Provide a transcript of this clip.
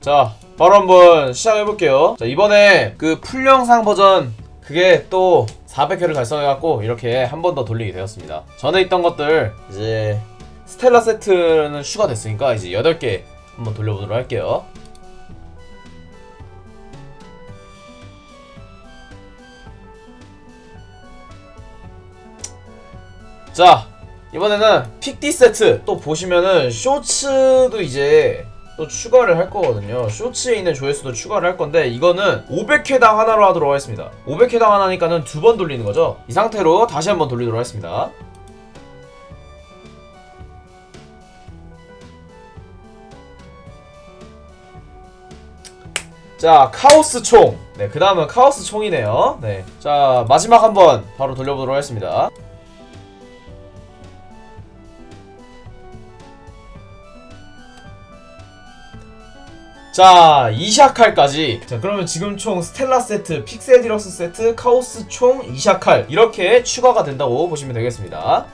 자, 바로 한번 시작해볼게요. 자, 이번에 그 풀영상 버전 그게 또 400회를 달성해갖고 이렇게 한 번 더 돌리게 되었습니다. 전에 있던 것들 이제 스텔라 세트는 추가됐으니까 이제 8개 한번 돌려보도록 할게요. 자, 이번에는 픽디 세트 또 보시면은 쇼츠도 이제 또 추가를 할 거거든요. 쇼츠에 있는 조회수도 추가를 할 건데 이거는 500회당 하나로 하도록 하겠습니다. 500회당 하나니까는 두 번 돌리는 거죠. 이 상태로 다시 한번 돌리도록 하겠습니다. 자, 카오스 총. 네, 그 다음은 카오스 총이네요. 네. 자, 마지막 한번 바로 돌려보도록 하겠습니다. 자, 이샤칼까지. 자, 그러면 지금 총 스텔라 세트, 픽셀 디럭스 세트, 카오스 총, 이샤칼. 이렇게 추가가 된다고 보시면 되겠습니다.